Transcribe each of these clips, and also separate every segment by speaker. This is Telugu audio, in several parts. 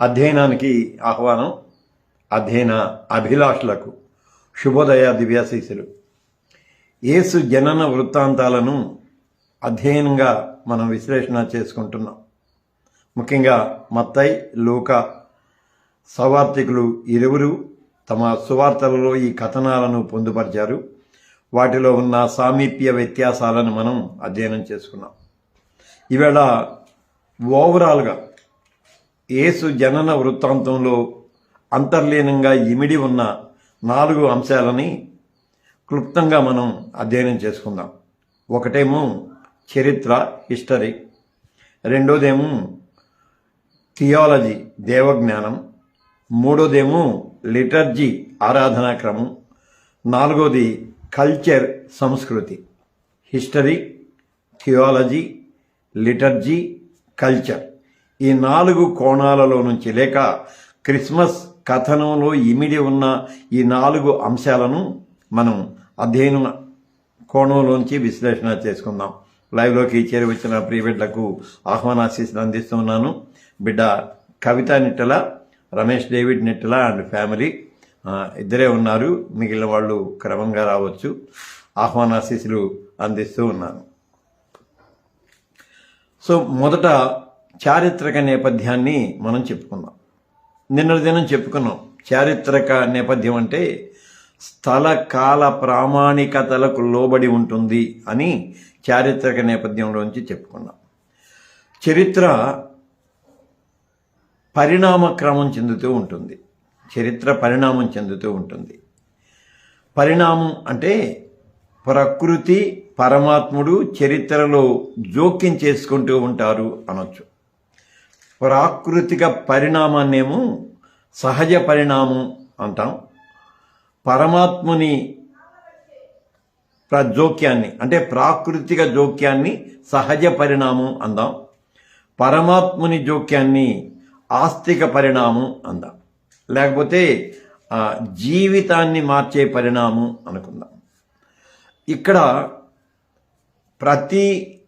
Speaker 1: అధ్యయనానికి ఆహ్వానం అధ్యయన అభిలాషులకు శుభోదయ దివ్యాశీసులు ఏసు జనన వృత్తాంతాలను అధ్యయనంగా మనం విశ్లేషణ చేసుకుంటున్నాం. ముఖ్యంగా మత్తై లూక సవార్థికులు ఇరువురు తమ సువార్తలలో ఈ కథనాలను పొందుపరిచారు. వాటిలో ఉన్న సామీప్య వ్యత్యాసాలను మనం అధ్యయనం చేసుకున్నాం. ఈవేళ ఓవరాల్గా యేసు జనన వృత్తాంతంలో అంతర్లీనంగా ఇమిడి ఉన్న నాలుగు అంశాలని క్లుప్తంగా మనం అధ్యయనం చేసుకుందాం. ఒకటేమో చరిత్ర హిస్టరీ. రెండోదేమో థియాలజీ దేవజ్ఞానం. మూడోదేమో లిటర్జీ ఆరాధనా క్రమం. నాలుగోది కల్చర్ సంస్కృతి. History theology liturgy culture. ఈ నాలుగు కోణాలలో నుంచి లేక క్రిస్మస్ కథనంలో ఇమిడి ఉన్న ఈ నాలుగు అంశాలను మనం అధ్యయనం కోణంలోంచి విశ్లేషణ చేసుకుందాం. లైవ్లోకి చేరి వచ్చిన ప్రియ బిడ్డలకు ఆహ్వానాశీస్సులు అందిస్తున్నాను. బిడ్డ Kavitha Nittala Ramesh David Nittala and family ఇద్దరే ఉన్నారు. మిగిలిన వాళ్ళు క్రమంగా రావచ్చు. ఆహ్వానాశీస్సులు అందిస్తూ ఉన్నాను. సో మొదట చారిత్రక నేపథ్యాన్ని మనం చెప్పుకుందాం. నిన్నటి దినం చెప్పుకున్నాం. చారిత్రక నేపథ్యం అంటే స్థల కాల ప్రామాణికతలకు లోబడి ఉంటుంది అని చారిత్రక నేపథ్యంలోంచి చెప్పుకున్నాం. చరిత్ర పరిణామక్రమం చెందుతూ ఉంటుంది. చరిత్ర పరిణామం చెందుతూ ఉంటుంది. పరిణామం అంటే ప్రకృతి పరమాత్ముడు చరిత్రలో జోక్యం చేసుకుంటూ ఉంటారు అనొచ్చు. ప్రాకృతిక పరిణామాన్నేమో సహజ పరిణామం అంటాం. పరమాత్ముని ప్ర- జోక్యాన్ని అంటే ప్రాకృతిక జోక్యాన్ని సహజ పరిణామం అందాం. పరమాత్ముని జోక్యాన్ని ఆస్తిక పరిణామం అందాం. లేకపోతే జీవితాన్ని మార్చే పరిణామం అనుకుందాం. ఇక్కడ ప్రతి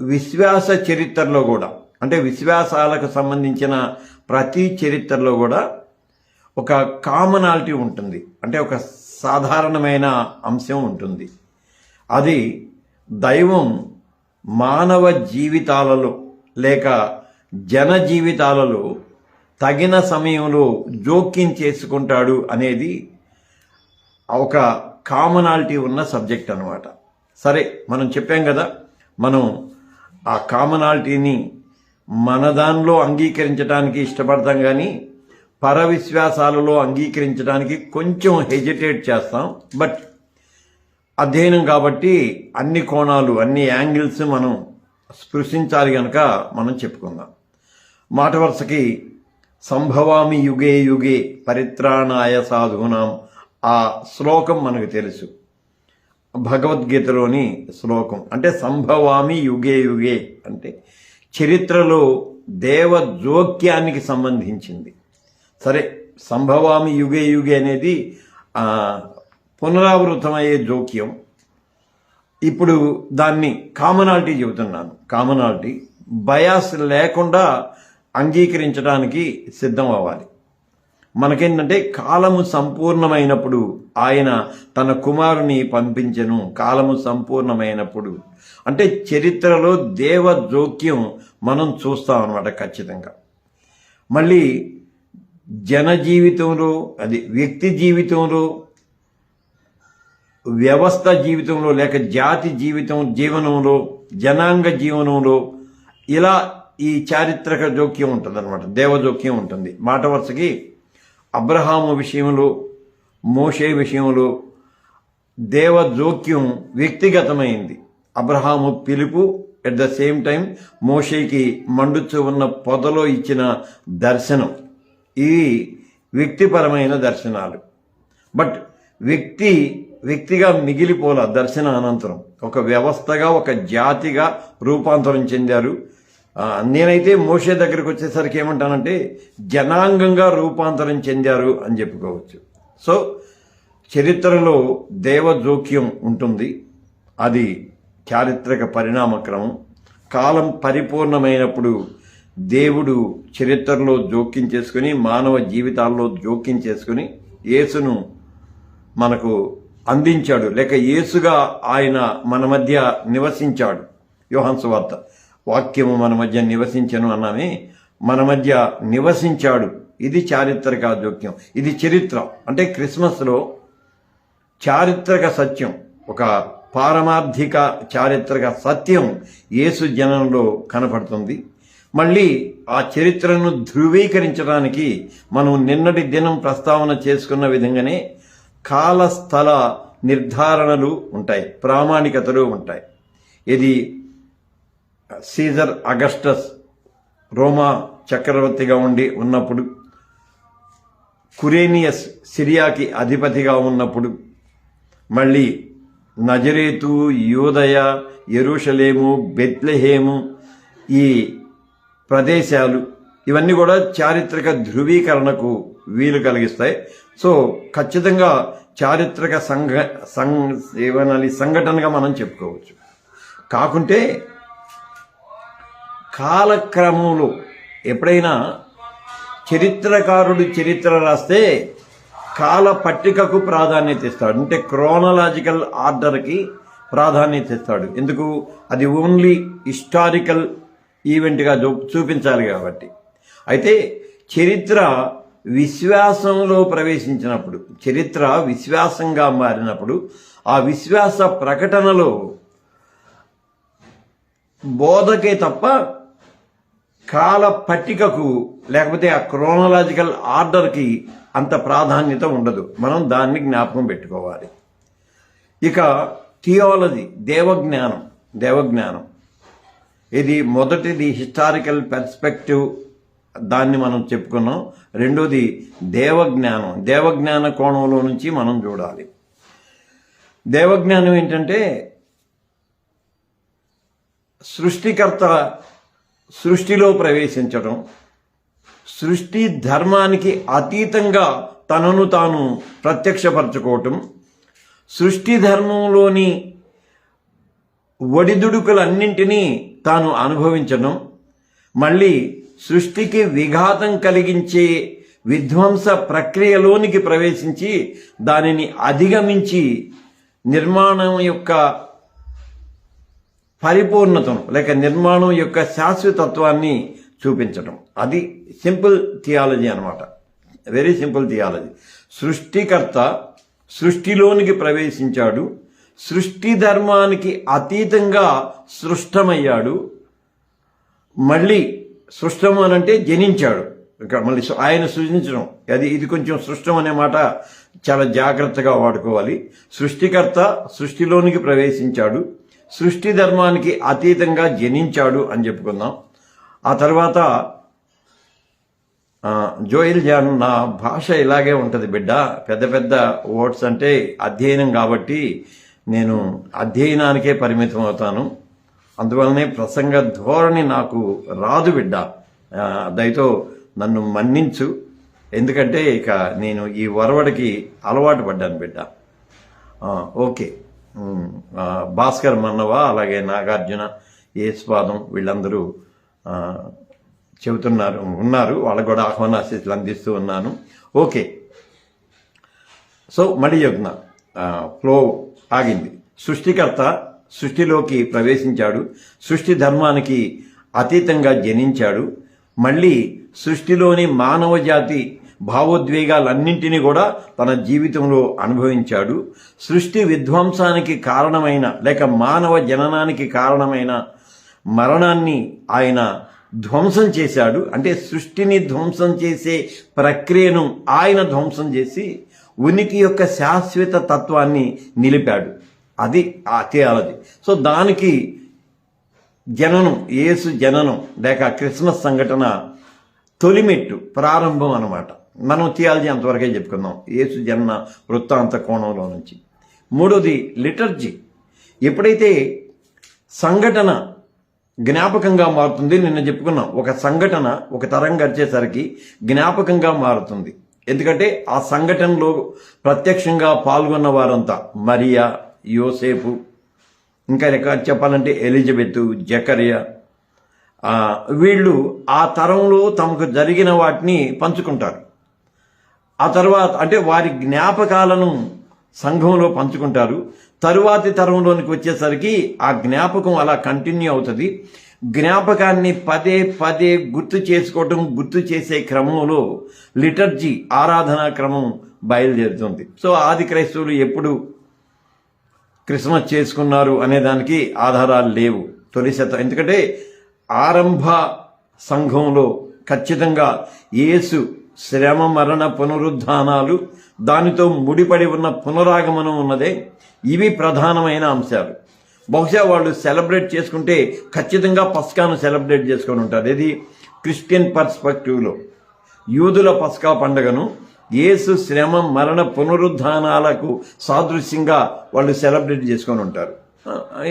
Speaker 1: విశ్వాస చరిత్రలో కూడా అంటే విశ్వాసాలకు సంబంధించిన ప్రతి చరిత్రలో కూడా ఒక కామనాలిటీ ఉంటుంది. అంటే ఒక సాధారణమైన అంశం ఉంటుంది. అది దైవం మానవ జీవితాలలో లేక జన జీవితాలలో తగిన సమయంలో జోక్యం చేసుకుంటాడు అనేది ఒక కామనాలిటీ ఉన్న సబ్జెక్ట్ అనమాట సరే మనం చెప్పాం కదా మనం ఆ కామనాలిటీని మన దానిలో అంగీకరించడానికి ఇష్టపడతాం కానీ పర విశ్వాసాలలో అంగీకరించడానికి కొంచెం హెజిటేట్ చేస్తాం. బట్ అధ్యయనం కాబట్టి అన్ని కోణాలు అన్ని యాంగిల్స్ మనం స్పృశించాలి కనుక మనం చెప్పుకుందాం. మాట వరుసకి సంభవామి యుగే యుగే పరిత్రాణాయ సాధునాం. ఆ శ్లోకం మనకు తెలుసు. భగవద్గీతలోని శ్లోకం. అంటే సంభవామి యుగే యుగే అంటే చరిత్రలో దేవ జోక్యానికి సంబంధించింది. సరే సంభవామి యుగే యుగే అనేది పునరావృతమయ్యే జోక్యం. ఇప్పుడు దాన్ని కామనాలిటీ చెబుతున్నాను. కామనాలిటీ బయాస్ లేకుండా అంగీకరించడానికి సిద్ధం అవ్వాలి. మనకేంటంటే కాలము సంపూర్ణమైనప్పుడు ఆయన తన కుమారుని పంపించను. కాలము సంపూర్ణమైనప్పుడు. అంటే చరిత్రలో దేవ జోక్యం మనం చూస్తాం అనమాట ఖచ్చితంగా. మళ్ళీ జన జీవితంలో అది వ్యక్తి జీవితంలో వ్యవస్థ జీవితంలో లేక జాతి జీవితం జీవనంలో జనాంగ జీవనంలో ఇలా ఈ చారిత్రక జోక్యం ఉంటుంది అనమాట దేవజోక్యం ఉంటుంది. మాట వరుసకి అబ్రహాము విషయంలో మోషే విషయంలో దేవ జోక్యం వ్యక్తిగతమైంది. అబ్రహాము పిలుపు ఎట్ ద సేమ్ టైం మోషేకి మండుచు ఉన్న పొదలో ఇచ్చిన దర్శనం. ఇవి వ్యక్తిపరమైన దర్శనాలు. బట్ వ్యక్తి వ్యక్తిగా మిగిలిపోల దర్శన అనంతరం ఒక వ్యవస్థగా ఒక జాతిగా రూపాంతరం చెందారు. నేనైతే మోషే దగ్గరికి వచ్చేసరికి ఏమంటానంటే జనాంగంగా రూపాంతరం చెందారు అని చెప్పుకోవచ్చు. సో చరిత్రలో దేవ జోక్యం ఉంటుంది. అది చారిత్రక పరిణామక్రమం. కాలం పరిపూర్ణమైనప్పుడు దేవుడు చరిత్రలో జోక్యం చేసుకుని మానవ జీవితాల్లో జోక్యం చేసుకుని యేసును మనకు అందించాడు. లేక యేసుగా ఆయన మన మధ్య నివసించాడు. యోహన్స్ వార్త వాక్యము మన మధ్య నివసించను అన్నామే. మన మధ్య నివసించాడు. ఇది చారిత్రక జోక్యం. ఇది చరిత్ర. అంటే క్రిస్మస్లో చారిత్రక సత్యం ఒక పారమార్థిక చారిత్రక సత్యం యేసు జనంలో కనపడుతుంది. మళ్ళీ ఆ చరిత్రను ధృవీకరించడానికి మనం నిన్నటి దినం ప్రస్తావన చేసుకున్న విధంగానే కాలస్థల నిర్ధారణలు ఉంటాయి ప్రామాణికతలు ఉంటాయి. ఇది సీజర్ అగస్టస్ రోమా చక్రవర్తిగా ఉండి ఉన్నప్పుడు కురేనియస్ సిరియాకి అధిపతిగా ఉన్నప్పుడు మళ్ళీ నజరేతు యోదయ ఎరుషలేము బెత్లెహేము ఈ ప్రదేశాలు ఇవన్నీ కూడా చారిత్రక ధృవీకరణకు వీలు కలిగిస్తాయి. సో ఖచ్చితంగా చారిత్రక సంఘ సంఘ ఏమనాలి సంఘటనగా మనం చెప్పుకోవచ్చు. కాకుంటే కాలక్రమంలో ఎప్పుడైనా చరిత్రకారుడు చరిత్ర రాస్తే కాల పట్టికకు ప్రాధాన్యత ఇస్తాడు. అంటే క్రోనలాజికల్ ఆర్డర్కి ప్రాధాన్యత ఇస్తాడు. ఎందుకు? అది ఓన్లీ హిస్టారికల్ ఈవెంట్గా చూ చూపించాలి కాబట్టి. అయితే చరిత్ర విశ్వాసంలో ప్రవేశించినప్పుడు చరిత్ర విశ్వాసంగా మారినప్పుడు ఆ విశ్వాస ప్రకటనలో బోధకే తప్ప కాల పట్టికకు లేకపోతే ఆ క్రోనలాజికల్ ఆర్డర్కి అంత ప్రాధాన్యత ఉండదు. మనం దాన్ని జ్ఞాపకం పెట్టుకోవాలి. ఇక థియాలజీ దేవజ్ఞానం దేవజ్ఞానం. ఇది మొదటిది హిస్టారికల్ పెర్స్పెక్టివ్ దాన్ని మనం చెప్పుకున్నాం. రెండోది దేవజ్ఞానం. దేవజ్ఞాన కోణంలో నుంచి మనం చూడాలి. దేవజ్ఞానం ఏంటంటే సృష్టికర్త సృష్టిలో ప్రవేశించడం సృష్టి ధర్మానికి అతీతంగా తనను తాను ప్రత్యక్షపరచుకోవటం సృష్టి ధర్మంలోని ఒడిదుడుకులన్నింటినీ తాను అనుభవించడం మళ్ళీ సృష్టికి విఘాతం కలిగించే విధ్వంస ప్రక్రియలోనికి ప్రవేశించి దానిని అధిగమించి నిర్మాణం యొక్క పరిపూర్ణతను లేక నిర్మాణం యొక్క శాశ్వతత్వాన్ని చూపించడం అది సింపుల్ థియాలజీ అన్నమాట. వెరీ సింపుల్ థియాలజీ సృష్టికర్త సృష్టిలోనికి ప్రవేశించాడు. సృష్టి ధర్మానికి అతీతంగా సృష్టమయ్యాడు. మళ్ళీ సృష్టం అని అంటే జనించాడు. ఇక్కడ మళ్ళీ ఆయన సృజించడం. అది ఇది కొంచెం సృష్టం అనే మాట చాలా జాగ్రత్తగా వాడుకోవాలి. సృష్టికర్త సృష్టిలోనికి ప్రవేశించాడు. సృష్టి ధర్మానికి అతీతంగా జనించాడు అని చెప్పుకుందాం. ఆ తర్వాత జోయిల్ జాన్ నా భాష ఇలాగే ఉంటుంది బిడ్డ. పెద్ద పెద్ద వర్డ్స్ అంటే అధ్యయనం కాబట్టి నేను అధ్యయనానికే పరిమితం అవుతాను. అందువలనే ప్రసంగ ధోరణి నాకు రాదు బిడ్డ. దయతో నన్ను మన్నించు. ఎందుకంటే ఇక నేను ఈ వరవడికి అలవాటు పడ్డాను బిడ్డ. ఓకే. భాస్కర్ మన్నవ అలాగే నాగార్జున యేసుపాదం వీళ్ళందరూ చెబుతున్నారు ఉన్నారు. వాళ్ళకు కూడా ఆహ్వానాశీస్సులు అందిస్తూ ఉన్నాను. ఓకే. సో మడి చెప్తున్నా. ఫ్లో ఆగింది. సృష్టికర్త సృష్టిలోకి ప్రవేశించాడు. సృష్టి ధర్మానికి అతీతంగా జనించాడు. మళ్ళీ సృష్టిలోని మానవ జాతి భావోద్వేగాలన్నింటినీ కూడా తన జీవితంలో అనుభవించాడు. సృష్టి విధ్వంసానికి కారణమైన లేక మానవ జననానికి కారణమైన మరణాన్ని ఆయన ధ్వంసం చేశాడు. అంటే సృష్టిని ధ్వంసం చేసే ప్రక్రియను ఆయన ధ్వంసం చేసి ఉనికి యొక్క శాశ్వత తత్వాన్ని నిలిపాడు. అది ఆ థియాలజీ. సో దానికి జననం యేసు జననం లేక క్రిస్మస్ సంఘటన తొలిమెట్టు ప్రారంభం అన్నమాట. మనం థియాలజీ అంతవరకే చెప్పుకుందాం. యేసు జన్మ వృత్తాంత కోణంలో నుంచి. మూడోది లిటర్జీ. ఎప్పుడైతే సంఘటన జ్ఞాపకంగా మారుతుంది నిన్న చెప్పుకున్నాం. ఒక సంఘటన ఒక తరం గడిచేసరికి జ్ఞాపకంగా మారుతుంది. ఎందుకంటే ఆ సంఘటనలో ప్రత్యక్షంగా పాల్గొన్న వారంతా మరియా యోసేపు ఇంకా లెక్క చెప్పాలంటే ఎలిజబెత్ జకరియా వీళ్ళు ఆ తరంలో తమకు జరిగిన వాటిని పంచుకుంటారు. ఆ తర్వాత అంటే వారి జ్ఞాపకాలను సంఘంలో పంచుకుంటారు. తరువాతి తరంలోనికి వచ్చేసరికి ఆ జ్ఞాపకం అలా కంటిన్యూ అవుతుంది. జ్ఞాపకాన్ని పదే పదే గుర్తు చేసుకోవటం గుర్తు చేసే క్రమంలో లిటర్జీ ఆరాధనా క్రమం బయలుదేరుతుంది. సో ఆది క్రైస్తవులు ఎప్పుడు క్రిస్మస్ చేసుకున్నారు అనే దానికి ఆధారాలు లేవు. తొలి శతం ఎందుకంటే ఆరంభ సంఘంలో ఖచ్చితంగా యేసు శ్రమ మరణ పునరుద్ధానాలు దానితో ముడిపడి ఉన్న పునరాగమనం ఉన్నదే ఇవి ప్రధానమైన అంశాలు. బహుశా వాళ్ళు సెలబ్రేట్ చేసుకుంటే ఖచ్చితంగా పస్కాను సెలబ్రేట్ చేసుకొని ఉంటారు. ఇది క్రిస్టియన్ పర్స్పెక్టివ్లో. యూదుల పస్కా పండుగను యేసు శ్రమ మరణ పునరుద్ధానాలకు సాదృశ్యంగా వాళ్ళు సెలబ్రేట్ చేసుకొని ఉంటారు.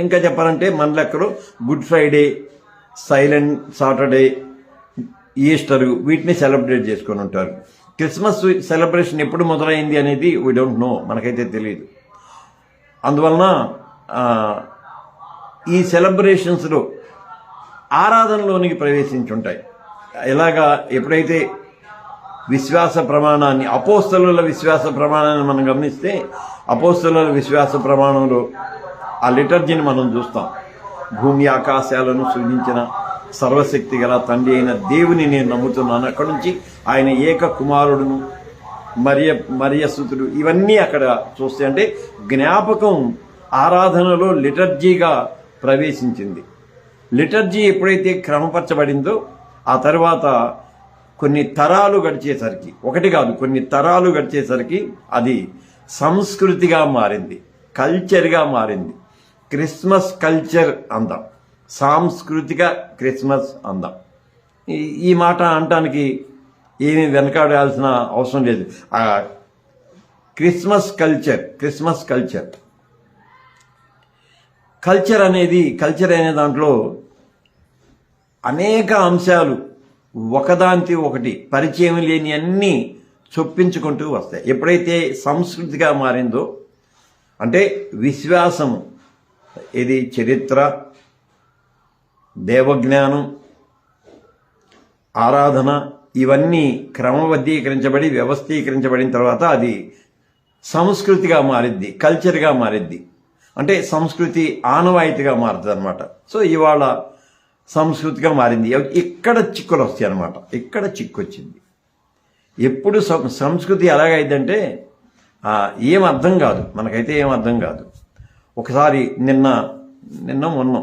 Speaker 1: ఇంకా చెప్పాలంటే మన లెక్కలో Good Friday Silent Saturday Easter వీటిని సెలబ్రేట్ చేసుకొని ఉంటారు. క్రిస్మస్ సెలబ్రేషన్ ఎప్పుడు మొదలైంది అనేది వీ డోంట్ నో మనకైతే తెలియదు అందువలన ఈ సెలబ్రేషన్స్లో ఆరాధనలోనికి ప్రవేశించుంటాయి. ఎలాగా ఎప్పుడైతే విశ్వాస ప్రమాణాన్ని అపోస్తలుల విశ్వాస ప్రమాణాన్ని మనం గమనిస్తే అపోస్తలుల విశ్వాస ప్రమాణంలో ఆ లిటర్జీని మనం చూస్తాం. భూమి ఆకాశాలను సృజించిన సర్వశక్తి గల తండ్రి అయిన దేవుని నేను నమ్ముతున్నాను. అక్కడ నుంచి ఆయన ఏక కుమారుడును మరియ మరియసుతుడు ఇవన్నీ అక్కడ చూస్తే అంటే జ్ఞాపకం ఆరాధనలో లిటర్జీగా ప్రవేశించింది. లిటర్జీ ఎప్పుడైతే క్రమపరచబడిందో ఆ తర్వాత కొన్ని తరాలు గడిచేసరికి ఒకటి కాదు కొన్ని తరాలు గడిచేసరికి అది సంస్కృతిగా మారింది కల్చర్గా మారింది. క్రిస్మస్ కల్చర్ అందాం. సాంస్కృతిక క్రిస్మస్ అందాం. ఈ ఈ మాట అనటానికి ఏమీ వెనకాడాల్సిన అవసరం లేదు. Christmas culture Christmas culture. Culture అనేది కల్చర్ అనే దాంట్లో అనేక అంశాలు ఒకదాంతి ఒకటి పరిచయం లేని అన్నీ చొప్పించుకుంటూ వస్తాయి. ఎప్పుడైతే సంస్కృతిగా మారిందో అంటే విశ్వాసం ఇది చరిత్ర దేవజ్ఞానం ఆరాధన ఇవన్నీ క్రమబద్ధీకరించబడి వ్యవస్థీకరించబడిన తర్వాత అది సంస్కృతిగా మారిద్ది కల్చర్గా మారిద్ది. అంటే సంస్కృతి ఆనవాయితీగా మారుతుంది అనమాట సో ఇవాళ సంస్కృతిగా మారింది. ఇక్కడ చిక్కులు వస్తాయి అనమాట ఇక్కడ చిక్కు వచ్చింది ఎప్పుడు సం- సంస్కృతి ఎలాగైందంటే ఏం అర్థం కాదు. మనకైతే ఏం అర్థం కాదు. ఒకసారి నిన్న నిన్న మొన్న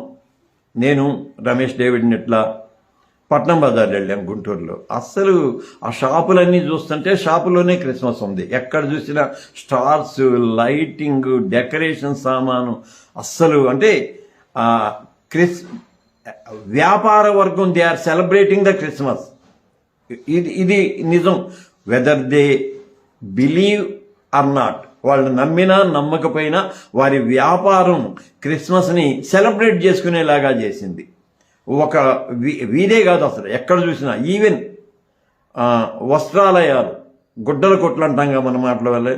Speaker 1: నేను రమేష్ డేవిడ్ ఇట్లా పట్నం బజార్ వెళ్ళాం గుంటూరులో. అస్సలు ఆ షాపులన్నీ చూస్తుంటే షాపులోనే క్రిస్మస్ ఉంది. ఎక్కడ చూసినా స్టార్స్ లైటింగ్ డెకరేషన్ సామాను. అస్సలు అంటే క్రిస్ వ్యాపార వర్గం they are celebrating the Christmas. ఇది ఇది నిజం. Whether they believe or not. వాళ్ళు నమ్మినా నమ్మకపోయినా వారి వ్యాపారం క్రిస్మస్ని సెలబ్రేట్ చేసుకునేలాగా చేసింది. ఒక వీ- కాదు అసలు ఎక్కడ చూసినా. ఈవెన్ వస్త్రాలయాలు గుడ్డల కొట్లు అంటాం మన మాటల వల్ల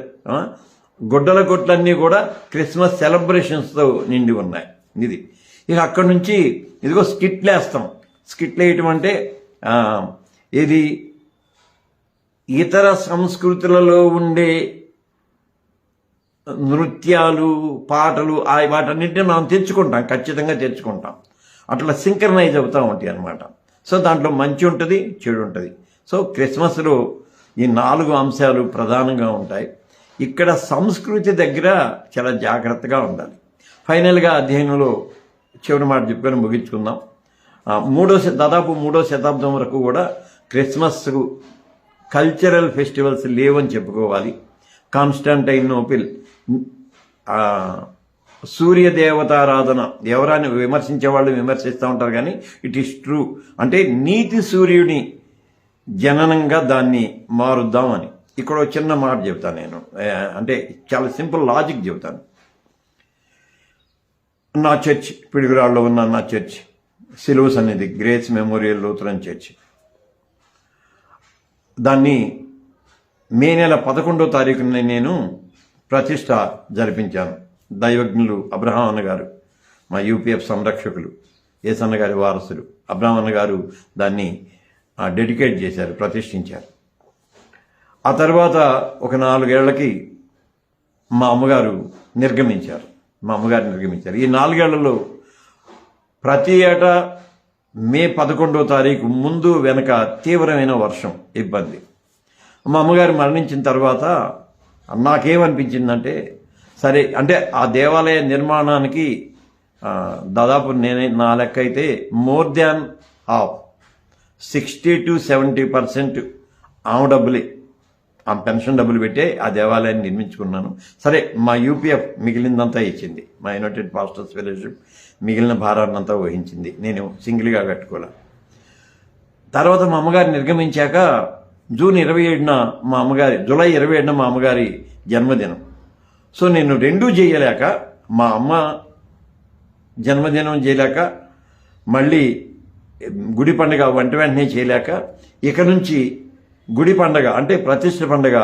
Speaker 1: గుడ్డల కొట్లన్నీ కూడా క్రిస్మస్ సెలబ్రేషన్స్తో నిండి ఉన్నాయి. ఇది. ఇక అక్కడి నుంచి ఇదిగో స్కిట్లు వేస్తాం. స్కిట్లు వేయటం అంటే ఇది ఇతర సంస్కృతులలో ఉండే నృత్యాలు పాటలు ఆ వాటన్నిటిని మనం తెచ్చుకుంటాం ఖచ్చితంగా తెచ్చుకుంటాం. అట్లా సింక్రనైజ్ అవుతూ ఉంటాయి అనమాట సో దాంట్లో మంచి ఉంటుంది చెడు ఉంటుంది. సో క్రిస్మస్లో ఈ నాలుగు అంశాలు ప్రధానంగా ఉంటాయి. ఇక్కడ సంస్కృతి దగ్గర చాలా జాగ్రత్తగా ఉండాలి. ఫైనల్గా అధ్యయనంలో చివరి మాట చెప్పుకొని ముగించుకుందాం. మూడో దాదాపు మూడో శతాబ్దం వరకు కూడా క్రిస్మస్ కల్చరల్ ఫెస్టివల్స్ లేవని చెప్పుకోవాలి. కాన్స్టాంటైనోపిల్ నోపిల్ సూర్య దేవతారాధన ఎవరాన్ని విమర్శించే వాళ్ళు విమర్శిస్తూ ఉంటారు కానీ ఇట్ ఈస్ ట్రూ. అంటే నీతి సూర్యుని జననంగా దాన్ని మారుద్దామని. ఇక్కడ చిన్న మాట చెబుతాను నేను. అంటే చాలా సింపుల్ లాజిక్ చెబుతాను నా చర్చ్ పిడుగురాళ్ళలో ఉన్న నా చర్చ్ సిలువస్ అనేది గ్రేస్ మెమోరియల్ లూథరన్ చర్చ్. దాన్ని మే నెల పదకొండో తారీఖున నేను ప్రతిష్ట జరిపించాను దైవజ్ఞులు అబ్రహాం గారు మా యూపీఎఫ్ సంరక్షకులు ఏసన్న గారి వారసులు. అబ్రాహ్మణ గారు దాన్ని డెడికేట్ చేశారు ప్రతిష్ఠించారు. ఆ తర్వాత ఒక నాలుగేళ్ళకి మా అమ్మగారు నిర్గమించారు. మా అమ్మగారు నిర్గమించారు. ఈ నాలుగేళ్ళలో ప్రతి ఏటా మే పదకొండో తారీఖు ముందు వెనక తీవ్రమైన వర్షం ఇబ్బంది. మా అమ్మగారు మరణించిన తర్వాత నాకేమనిపించిందంటే సరే అంటే ఆ దేవాలయ నిర్మాణానికి దాదాపు నేనే నా లెక్క అయితే more than half sixty to seventy percent ఆమె డబ్బులే. ఆ పెన్షన్ డబ్బులు పెట్టే ఆ దేవాలయాన్ని నిర్మించుకున్నాను. సరే మా యూపీఎఫ్ మిగిలిందంతా ఇచ్చింది. మా యునైటెడ్ పాస్టర్స్ ఫెలోషిప్ మిగిలిన భారాన్నంతా వహించింది. నేను సింగిల్గా కట్టుకోలే. తర్వాత మా అమ్మగారు నిర్గమించాక జూన్ ఇరవై ఏడున మా అమ్మగారి జూలై ఇరవై ఏడున మా అమ్మగారి జన్మదినం. సో నేను రెండూ చేయలేక మా అమ్మ జన్మదినం చేయలేక మళ్ళీ గుడి పండుగ వెంట వెంటనే చేయలేక ఇక నుంచి గుడి పండగ అంటే ప్రతిష్ట పండగ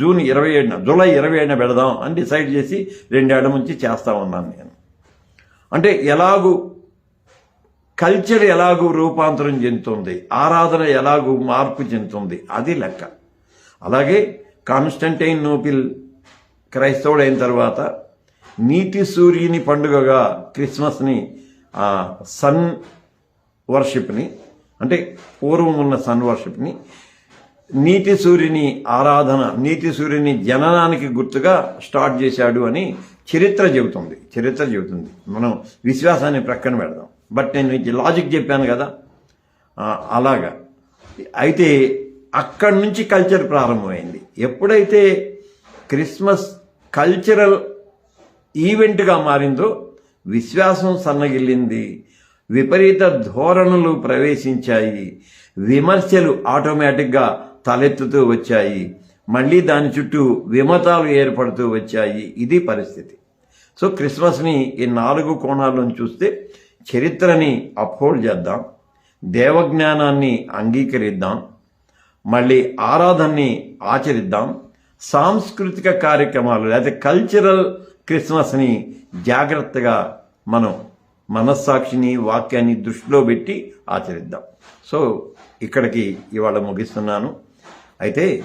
Speaker 1: జూన్ ఇరవై ఏడున జూలై ఇరవై ఏడున పెడదాం అని డిసైడ్ చేసి రెండేళ్ళ నుంచి చేస్తా ఉన్నాను నేను. అంటే ఎలాగూ కల్చర్ ఎలాగూ రూపాంతరం చెందుతుంది ఆరాధన ఎలాగూ మార్పు చెందుతుంది అది లెక్క. అలాగే కాన్స్టంటైన్ నోపిల్ క్రైస్తవుడైన తర్వాత నీతి సూర్యుని పండుగగా క్రిస్మస్ని సన్ వర్షిప్ని అంటే పూర్వం ఉన్న సన్ వర్షిప్ని నీతి సూర్యుని ఆరాధన నీతి సూర్యుని జననానికి గుర్తుగా స్టార్ట్ చేశాడు అని చరిత్ర చెబుతుంది చరిత్ర చెబుతుంది. మనం విశ్వాసాన్ని ప్రక్కన పెడదాం. బట్ నేను ఈ లాజిక్ చెప్పాను కదా. అలాగా. అయితే అక్కడి నుంచి కల్చర్ ప్రారంభమైంది. ఎప్పుడైతే క్రిస్మస్ కల్చరల్ ఈవెంట్గా మారిందో విశ్వాసం సన్నగిల్లింది. విపరీత ధోరణులు ప్రవేశించాయి. విమర్శలు ఆటోమేటిక్గా తలెత్తుతూ వచ్చాయి. మళ్ళీ దాని చుట్టూ విమతాలు ఏర్పడుతూ వచ్చాయి. ఇది పరిస్థితి. సో క్రిస్మస్ని ఈ నాలుగు కోణాలను చూస్తే చరిత్రని అప్హోల్డ్ చేద్దాం దేవజ్ఞానాన్ని అంగీకరిద్దాం మళ్ళీ ఆరాధనని ఆచరిద్దాం సాంస్కృతిక కార్యక్రమాలు లేదా కల్చరల్ క్రిస్మస్ని జాగ్రత్తగా మనం మనస్సాక్షిని వాక్యాన్ని దృష్టిలో పెట్టి ఆచరిద్దాం. సో ఇక్కడికి ఇవాళ ముగిస్తున్నాను. అయితే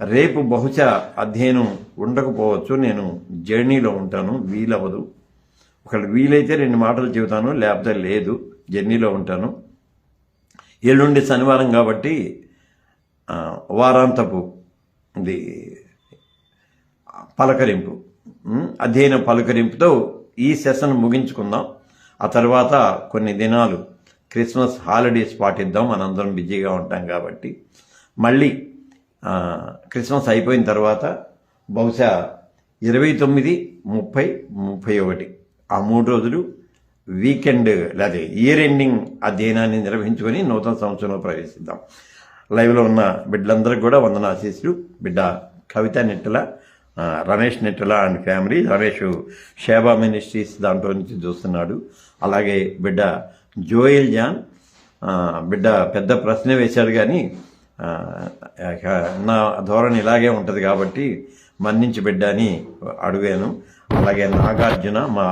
Speaker 1: రేపు బహుశా అధ్యయనం ఉండకపోవచ్చు నేను జర్నీలో ఉంటాను వీలవదు ఒకవేళ వీలైతే రెండు మాటలు చెబుతాను లేకపోతే లేదు జర్నీలో ఉంటాను. ఎల్లుండి శనివారం కాబట్టి వారాంతపు ఇది పలకరింపు. అధ్యయన పలకరింపుతో ఈ సెషన్ ముగించుకుందాం. ఆ తర్వాత కొన్ని దినాలు క్రిస్మస్ హాలిడేస్ పాటిద్దాం. మనందరం బిజీగా ఉంటాం కాబట్టి. మళ్ళీ క్రిస్మస్ అయిపోయిన తర్వాత బహుశా ఇరవై తొమ్మిది ముప్పై ముప్పై ఒకటి. ఆ మూడు రోజులు వీకెండ్ లేదా ఇయర్ ఎండింగ్ అధ్యయనాన్ని నిర్వహించుకొని నూతన సంవత్సరంలో ప్రవేశిద్దాం. లైవ్లో ఉన్న బిడ్డలందరికీ కూడా వందన ఆశీస్సులు. బిడ్డ Kavitha Nettala Ramesh Nettala and family. Ramesh Sheba Ministries దాంట్లో నుంచి చూస్తున్నాడు. అలాగే బిడ్డ జోయల్ జాన్ బిడ్డ పెద్ద ప్రశ్న వేశాడు కానీ నా ధోరణి ఇలాగే ఉంటుంది కాబట్టి మన్నించి బిడ్డ అని అడిగాను. అలాగే నాగార్జున మా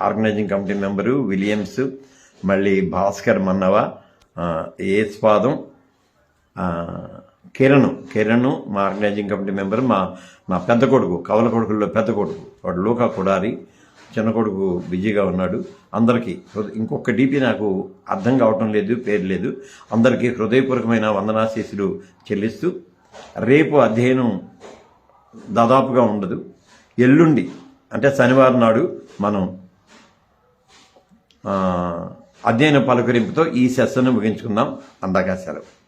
Speaker 1: ఆర్గనైజింగ్ కమిటీ మెంబరు విలియమ్స్ మళ్ళీ భాస్కర్ మన్నవ ఆ, ఏస్పాదం కిరణ్. కిరణ్ మా ఆర్గనైజింగ్ కమిటీ మెంబర్ మా మా పెద్ద కొడుకు కవల కొడుకుల్లో పెద్ద కొడుకు. వాడు లోకా కొడారి చిన్న కొడుకు బిజీగా ఉన్నాడు. అందరికీ ఇంకొక డీపీ నాకు అర్థం కావటం లేదు పేరు లేదు. అందరికీ హృదయపూర్వకమైన వందనాశీసులు చెల్లిస్తూ రేపు అధ్యయనం దాదాపుగా ఉండదు. ఎల్లుండి అంటే శనివారం నాడు మనం అధ్యయన పలకరింపుతో ఈ సెషన్ను ముగించుకుందాం. అందాక సెలవు.